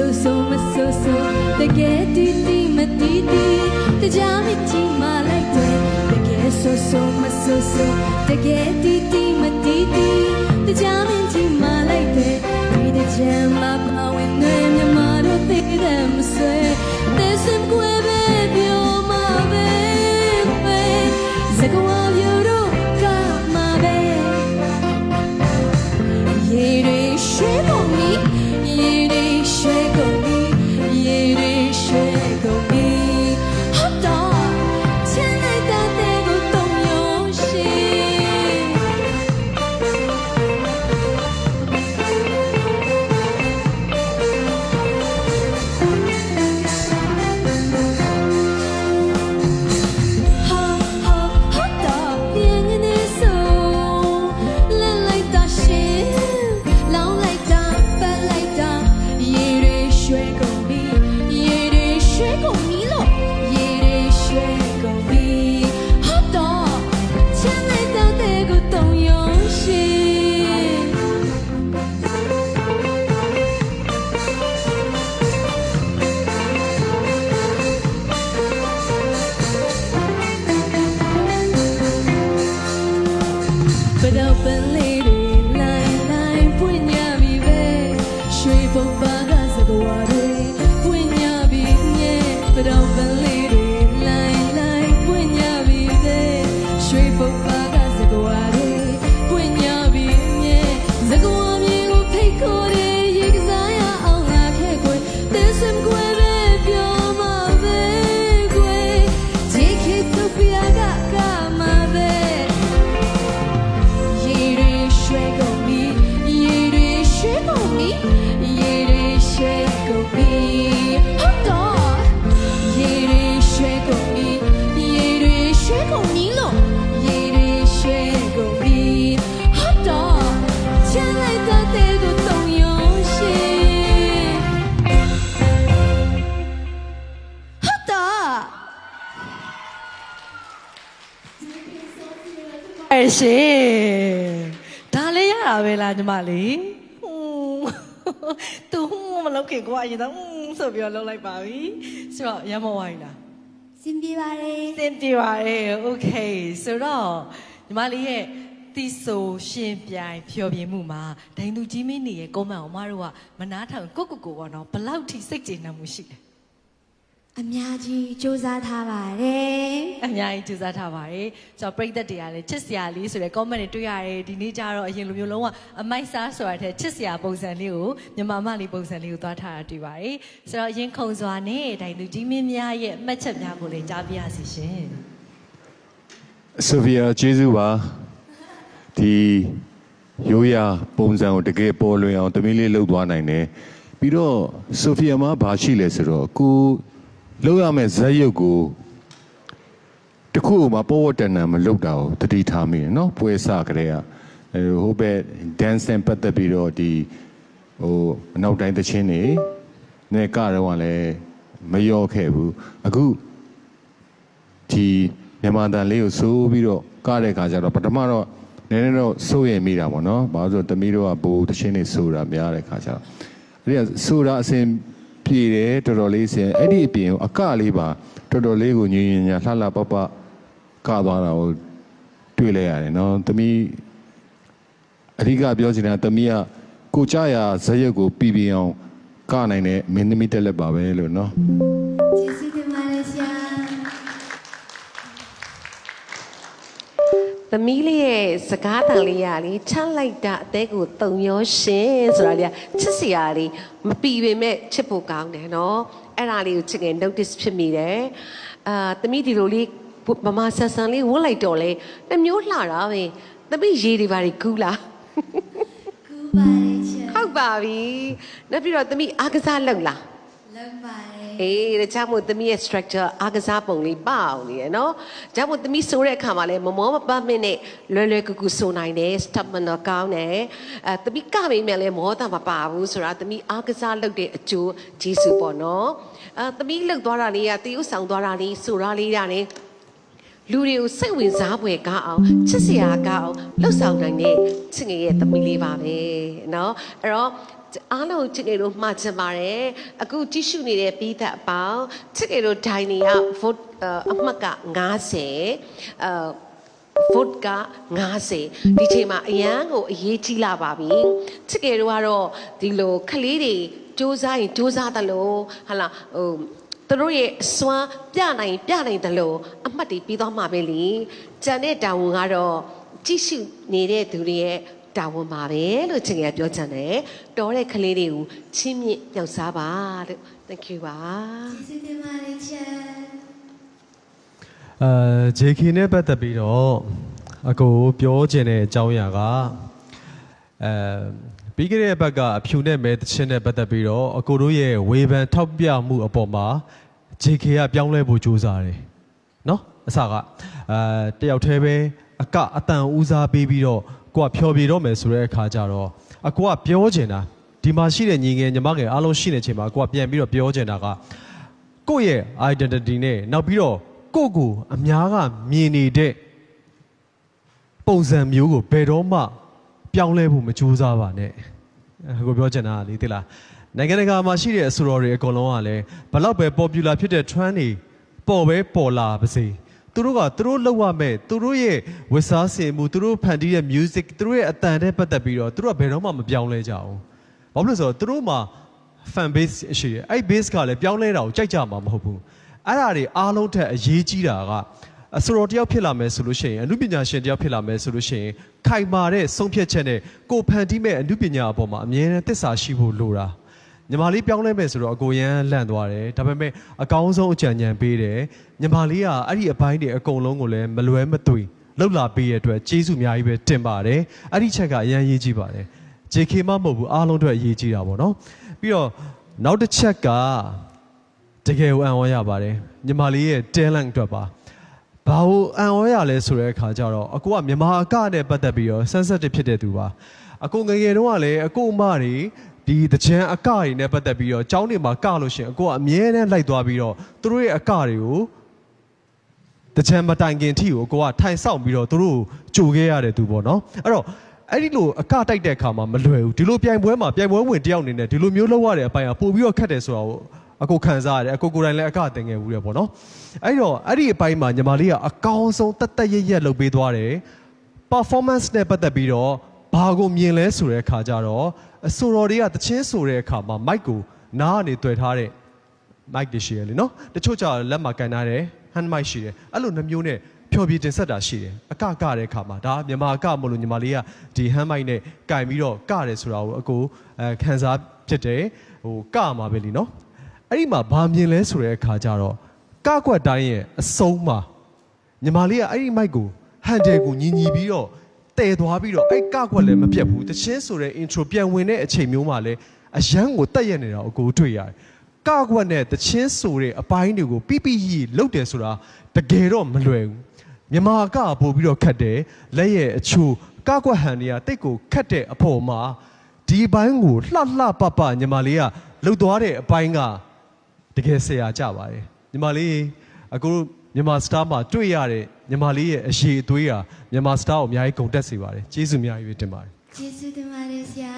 ဆိုဆိုမဆိုဆိုတကယ်တီးတီးမတီးတီးတကြားမကြီးမလိုက်တယ်တကယ်ဆိုဆိုမဆိုဆိုတကယ်တီးတီးမတီးတီးတကြားမကြီးမလိုက်တယ်ဒီတကြမ်းမပါဝင်နေမြမတို့သိတယ်မဆွဲ This ရှင်ဒါလေးရတာပဲလားညီမလေးဟွန်းသူဟွန်းမလုပ်ခင်ကိုကအရင်တော့ဟွန်းဆိုပြီးတော့လုပ်လိုက်ပါပြီဆိုတော့ရမ်းမဝိုင်းလား စင်ပြေပါတယ် သင်ပြပါရဲ့โอเคဆိုတော့ညီမလေးရဲ့တီဆိုရှင်ပြိုင်ဖြောပြမှုမှာဒိန်သူကြီးမင်းနေရဲ့ကွန်မန့်ကိုမတို့ကမနာထောင်ကိုကိုကိုပေါ့နော်ဘယ်လောက်ထိစိတ်ကျေနပ်မှုရှိလဲ အများကြီးစူးစမ်းထားပါတယ်အများကြီးကြိုးစားထားပါတယ်ကျွန်တော်ပြိသက်တွေကလည်းချစ်စရာလေးဆိုတဲ့ comment တွေတွေ့ရတယ်ဒီနေ့ကျတော့အရင်လိုမျိုးလုံးဝအမိုက်စားဆိုတာတဲ့ချစ်စရာပုံစံလေးကိုမြန်မာမလေးပုံစံလေးကိုသွားထားတာတွေ့ပါတယ်ဆိုတော့အရင်ခုံစွာနဲ့ဒိုင်သူကြီးမင်းများရဲ့အမှတ်ချက်များကိုလည်းကြားပြရစီရှင်ဆိုဖီယာကျေးဇူးပါဒီရိုးရာပုံစံကိုတကယ်ပေါ်လွင်အောင်တမီးလေးလှုပ်သွားနိုင်တယ်ပြီးတော့ဆိုဖီယာမှာဘာရှိလဲဆိုတော့ကို လှုပ်ရမယ့်ဇက်ရုပ်ကိုတခုမှပေါ်ဝတ်တန်တန်မလှုပ်တာကိုတတိထားမိတယ်နော်ပွဲစကြတဲ့ကအဲဟိုဘက် dance နဲ့ပတ်သက်ပြီးတော့ဒီဟိုအနောက်တိုင်းသချင်းတွေနဲ့ကတော့လည်းမလျော့ခဲ့ဘူးအခုဒီမြန်မာတန်လေးကိုစိုးပြီးတော့ကားတဲ့ခါကျတော့ပထမတော့နည်းနည်းတော့စိုးရိမ်မိတာပေါ့နော်။ဘာလို့လဲဆိုတော့တမီးတို့ကဘူတချင်းနေဆိုတာများတဲ့ခါကျတော့အဲ့ဒီကဆိုတာအစဉ် ပြေတယ်တော်တော်လေးအစဉ်အဲ့ဒီအပြင်ကိုအကလေးပါတော်တော်လေးကိုညင်ညင်ညာလှလှပပကသွားတာကိုတွေ့လဲရတယ်နော်။တမီးအဓိကပြောချင်တာတမီးကကိုကြရဇက်ရက်ကိုပြီးပြီးအောင်ကနိုင်တဲ့မင်းသမီးတက်လက်ပါပဲလို့နော်။ သမီးလေးရဲ့စကားတန်လေးရလေချမ်းလိုက်တာအသေးကိုတုံရောရှင်ဆိုတာလေချစ်စရာလေးမပီပေမဲ့ချစ်ဖို့ကောင်းတယ်နော်အဲ့ဒါလေးကိုချစ်ငယ် notice ဖြစ်မိတယ်အာသမီးဒီလိုလေးမမဆန်ဆန်လေးဝတ်လိုက်တော့လေတစ်မျိုးလှတာပဲသမီးရေတွေပါတွေကူးလားကူပါတယ်ချစ်ဟုတ်ပါပြီနောက်ပြီးတော့သမီးအားကစားလုပ်လားလောက်ပါတယ် အေးဒါကြောင့်မို့သမီးရဲ့ structure အားကစားပုံလေးပအောင်နေရနော်။ဒါကြောင့်မို့သမီးဆိုတဲ့အခါမှာလည်းမမောမပတ်မင်းနဲ့လွယ်လွယ်ကူကူဆိုနိုင်တယ် step မတော့ကောင်းတယ်။အဲသမီးကမိမယ်လည်းမောတာမပါဘူးဆိုတာသမီးအားကစားလုပ်တဲ့အကျိုးဂျေစုပေါ့နော်။အဲသမီးလှုပ်သွားတာလေးကတည်ဥဆောင်သွားတာလေးဆိုတာလေးရတယ်လူတွေကိုစိတ်ဝင်စားဖွယ်ကောင်းအောင်ချစ်စရာကောင်းအောင်လှုပ်ဆောင်နိုင်တဲ့ချစ်ငယ်ရဲ့သမီးလေးပါပဲเนาะအဲ့တော့ အားလုံးချစ်ကေတို့မှာချင်ပါတယ်အခုကြည့်ရှုနေတဲ့ပြီးသက်အပေါင်းချစ်ကေတို့ဒိုင်နီက vote အမှတ်က90အဲ vote က90ဒီချိန်မှာအရန်ကိုအရေးကြီးလာပါပြီချစ်ကေတို့ကတော့ဒီလိုခလေးတွေစူးစမ်းရင်စူးစမ်းတယ်လို့ဟာလာဟိုသူတို့ရဲ့အစွမ်းပြနိုင်ပြနိုင်တယ်လို့အမှတ်တွေပြီးသွားမှာပဲလေကြံတဲ့တာဝန်ကတော့ကြည့်ရှုနေတဲ့သူတွေရဲ့ တာဝန်ပါပဲလို့ချင်ကပြောချင်တယ်တော်တဲ့ကလေးတွေကိုချင်းမြင့်ပြောက်စားပါလို့ thank you ပါကျေးဇူးတင်ပါတယ်ချာအဲ JK နဲ့ပတ်သက်ပြီးတော့အကိုပြောချင်တဲ့အကြောင်းအရာကအဲပြီးခဲ့တဲ့ဘက်ကအဖြူနဲ့မဲတချင်းနဲ့ပတ်သက်ပြီးတော့အကိုတို့ရဲ့ဝေဖန်ထောက်ပြမှုအပေါ်မှာ JK ကပြောင်းလဲဖို့ကြိုးစားတယ်နော်အစကအဲတယောက်တည်းပဲအကအတန်ဦးစားပေးပြီးတော့ ကိုကဖြော်ပြတော့မယ်ဆိုတဲ့အခါကျတော့အကိုကပြောချင်တာဒီမှာရှိတဲ့ညီငယ်ညီမငယ်အားလုံးရှိနေချိန်မှာကိုကပြန်ပြီးတော့ပြောချင်တာကကိုယ့်ရဲ့ identity နဲ့နောက်ပြီးတော့ကိုယ့်ကိုအများကမြင်နေတဲ့ပုံစံမျိုးကိုဘယ်တော့မှ ပြောင်းလဲဖို့မကြိုးစားပါနဲ့အဲကိုပြောချင်တာကလေသိလားနိုင်ငံတကာမှာရှိတဲ့အဆိုတော်တွေအကုန်လုံးကလည်းဘလောက်ပဲ popular ဖြစ်တဲ့ trend တွေပေါ်ပဲပေါ်လာပါစေ သူတို့ကသူတို့လောက်ရမဲ့သူတို့ရဲ့ဝတ်စားစင်မှုသူတို့ဖန်တီးတဲ့ music သူတို့ရဲ့အတန်နဲ့ပတ်သက်ပြီးတော့သူတို့ကဘယ်တော့မှမပြောင်းလဲကြဘူးဘာလို့လဲဆိုတော့သူတို့မှာ fan base ရှိတယ်အဲ့ base ကလည်းပြောင်းလဲတာကိုကြိုက်ကြမှာမဟုတ်ဘူးအဲ့ဒါတွေအားလုံးထက်အရေးကြီးတာကအဆိုတော်တယောက်ဖြစ်လာမယ်ဆိုလို့ရှိရင်အမှုပညာရှင်တယောက်ဖြစ်လာမယ်ဆိုလို့ရှိရင်ခိုင်မာတဲ့ဆုံးဖြတ်ချက်နဲ့ကိုယ်ဖန်တီးမဲ့အမှုပညာအပေါ်မှာအမြဲတမ်းသစ္စာရှိဖို့လိုတာ ညီမလေးပြောင်းလဲမယ်ဆိုတော့အကိုရန်လန့်သွားတယ်ဒါပေမဲ့အကောင်းဆုံးအကြံဉာဏ်ပေးတယ်ညီမလေးကအဲ့ဒီအပိုင်းတွေအကုန်လုံးကိုလည်းမလွဲမသွေလှုပ်လာပေးရတဲ့အတွက်ကျေးဇူးအများကြီးပဲတင်ပါတယ်အဲ့ဒီချက်ကအရန်ရေးကြီးပါတယ် JK မမဟုတ်ဘူးအားလုံးအတွက်အရေးကြီးတာပေါ့နော်ပြီးတော့နောက်တစ်ချက်ကတကယ်ကိုအံ့ဩရပါတယ်ညီမလေးရဲ့ talent အတွက်ပါဘာလို့အံ့ဩရလဲဆိုတဲ့အခါကျတော့အကိုကမြန်မာအကနဲ့ပတ်သက်ပြီးတော့ sensitive ဖြစ်တဲ့သူပါအကိုငယ်ငယ်တုန်းကလည်းအကိုအမတွေ ဒီတကြံအကတွေနဲ့ပတ်သက်ပြီးတော့ကျောင်းတွေမှာကလို့ရှရင်အကိုကအမြဲတမ်းလိုက်သွားပြီးတော့သူတို့ရဲ့အကတွေကိုတချမ်းမတိုင်ခင်ထိကိုကိုကထိုင်ဆောက်ပြီးတော့သူတို့ကြိုခဲ့ရတဲ့သူပေါ့နော်အဲ့တော့အဲ့ဒီလိုအကတိုက်တဲ့အခါမှာမလွယ်ဘူးဒီလိုပြိုင်ပွဲမှာပြိုင်ပွဲဝင်တယောက်အနေနဲ့ဒီလိုမျိုးလုပ်ရတဲ့အပိုင်းကပို့ပြီးတော့ခက်တယ်ဆိုတာကိုအကိုခံစားရတယ်အကိုကိုယ်တိုင်လည်းအကတင်ခဲ့ဘူးတယ်ပေါ့နော်အဲ့တော့အဲ့ဒီအပိုင်းမှာညီမလေးကအကောင်းဆုံးတတ်တတ်ရရက်လုပ်ပေးသွားတယ် performance နဲ့ပတ်သက်ပြီးတော့ဘာကိုမြင်လဲဆိုတဲ့အခါကျတော့ အဆိုတော်တွေကတချင်းဆိုတဲ့အခါမှာ mic ကိုနားကနေတွေ့ထားတဲ့ mic တွေရှိရလေနော်တချို့ကျတော့လက်မှာကန်ထားတယ် hand mic ရှိတယ်အဲ့လိုနှမျိုးနဲ့ဖြော်ပြတင်ဆက်တာရှိတယ်အကကတဲ့အခါမှာဒါမြန်မာအကမလို့ညီမလေးကဒီ hand mic နဲ့ကင်ပြီးတော့ကတယ်ဆိုတာကိုအကိုအဲခံစားဖြစ်တယ်ဟိုကမှာပဲလीနော်အဲ့ဒီမှာဘာမြင်လဲဆိုတဲ့အခါကျတော့ကကွက်တိုင်းရဲ့အဆုံးမှာညီမလေးကအဲ့ဒီ mic ကို handle ကိုညီညီပြီးတော့ တည်သွားပြီးတော့အဲ့ကကွက်လည်းမပြတ်ဘူးတချင်းဆိုတဲ့ intro ပြန်ဝင်တဲ့အချိန်မျိုးမှာလည်းအရန်ကိုတက်ရက်နေတာကိုအကိုတွေ့ရတယ်ကကွက်နဲ့တချင်းဆိုတဲ့အပိုင်းတွေကိုပြပြကြီးလုတ်တယ်ဆိုတာတကယ်တော့မလွယ်ဘူးမြန်မာကပို့ပြီးတော့ခတ်တယ်လက်ရဲ့အချိုးကကွက်ဟန်တွေကတိတ်ကိုခတ်တဲ့အဖို့မှာဒီဘိုင်းကိုလှလှပပညီမလေးကလှုပ်သွားတဲ့အပိုင်းကတကယ်ဆရာကြပါတယ်ညီမလေးအခု မြန်မာစတားမှာတွေ့ရတဲ့ညီမလေးရဲ့အရေးအသွေးဟာမြန်မာစတားကိုအများကြီးဂုဏ်တက်စေပါတယ်ကျေးဇူးအများကြီးပဲတင်ပါတယ်ကျေးဇူးတင်ပါတယ်ဆရာ